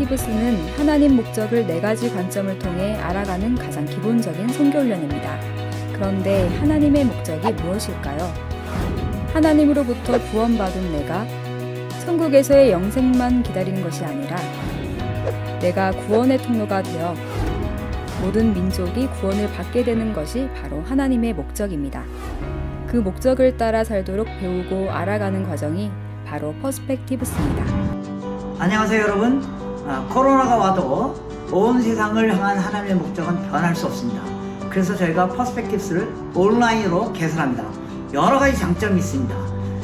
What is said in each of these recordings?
퍼스펙티브스는 하나님 목적을 네 가지 관점을 통해 알아가는 가장 기본적인 선교훈련입니다. 그런데 하나님의 목적이 무엇일까요? 하나님으로부터 구원받은 내가 천국에서의 영생만 기다리는 것이 아니라 내가 구원의 통로가 되어 모든 민족이 구원을 받게 되는 것이 바로 하나님의 목적입니다. 그 목적을 따라 살도록 배우고 알아가는 과정이 바로 퍼스펙티브스입니다. 안녕하세요 여러분 아, 코로나가 와도 온 세상을 향한 하나님의 목적은 변할 수 없습니다. 그래서 저희가 퍼스펙티브스를 온라인으로 개설합니다. 여러 가지 장점이 있습니다.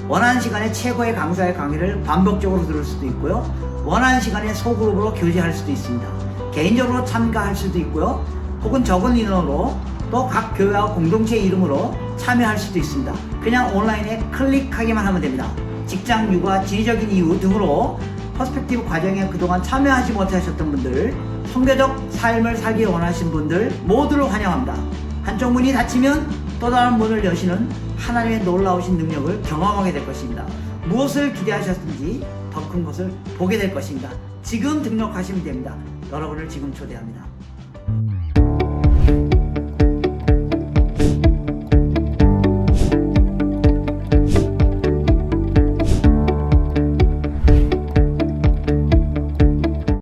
원하는 시간에 최고의 강사의 강의를 반복적으로 들을 수도 있고요. 원하는 시간에 소그룹으로 교제할 수도 있습니다. 개인적으로 참가할 수도 있고요. 혹은 적은 인원으로 또 각 교회와 공동체 이름으로 참여할 수도 있습니다. 그냥 온라인에 클릭하기만 하면 됩니다. 직장 육아 지리적인 이유 등으로 퍼스펙티브 과정에 그동안 참여하지 못하셨던 분들, 성교적 삶을 살기 원하시는 분들 모두를 환영합니다. 한쪽 문이 닫히면 또 다른 문을 여시는 하나님의 놀라우신 능력을 경험하게 될 것입니다. 무엇을 기대하셨든지 더 큰 것을 보게 될 것입니다. 지금 등록하시면 됩니다. 여러분을 지금 초대합니다.